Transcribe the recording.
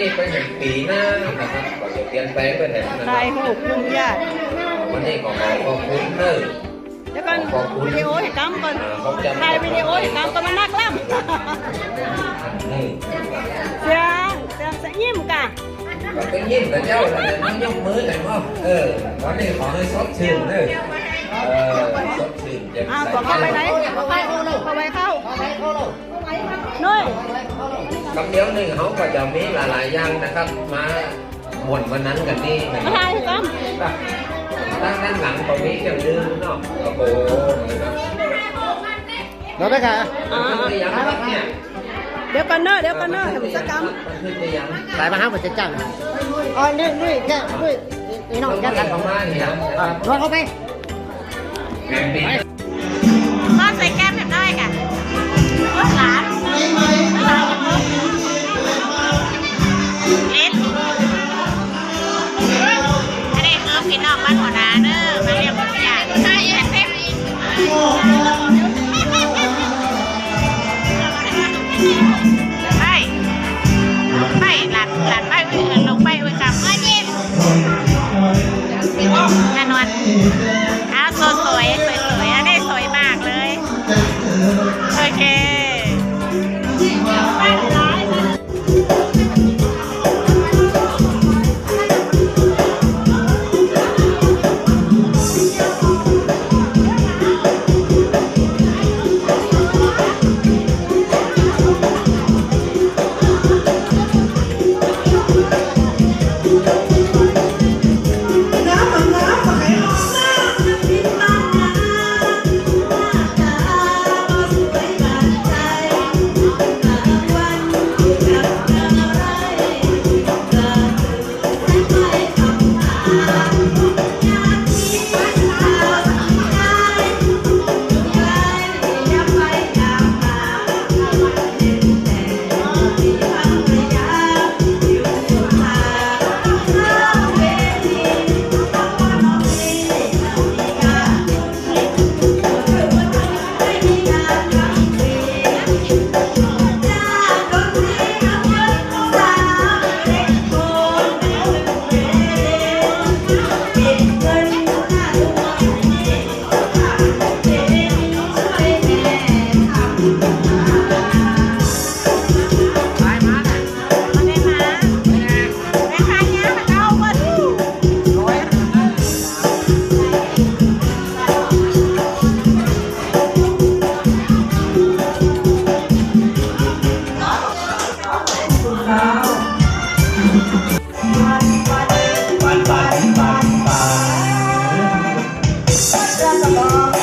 นี่เป็นอย่างปีหน้านะครับก็จะเปลี่ยนแปลงไปแต่นั้นถ่ายรูปกลุ่มญาติวันนี้ก็ขอขอบคุณเนอร์ เดี๋ยวก่อนวิดีโอให้กำก่อนอ่าขอบคุณ ถ่ายวิดีโอให้กำก็มานักล่นี่ำ เสียงเสียงเสียงยิ้มกะก็เป็นยิ้มกับเจ้าเลยนั่งยกมือเลยมั้งเออวันนี้ขอให้สดชื่นเนอเออสดชื่นแจ่มอ้าวใสบอกเข้าไปไหนเข้าไปเข้าเข้าไปเข้า น้อยกับเดี๋ยวหนึ่งเขาก็จะมีหลายๆอย่างนะครับ มาหมวนวันนั้นกันนี่นะคมารับถ่ายให้กด้านด้านหลังตรงนี้จะลืมเนาะโอ้โหนะครับเราได้ค่ะำอ่าบันทึกไปยังครับเนี่ยเดี๋ยวกันเนอะเดี๋ยวกันเนอะทำกิจกรรมบันทึกไปยังสายมาห้าผมจะจังอ๋อนี่นี่แค่นี่นี่น้องต้จัองงกากัรนประมาณนี้นะอะนวดเข้าไป นั love.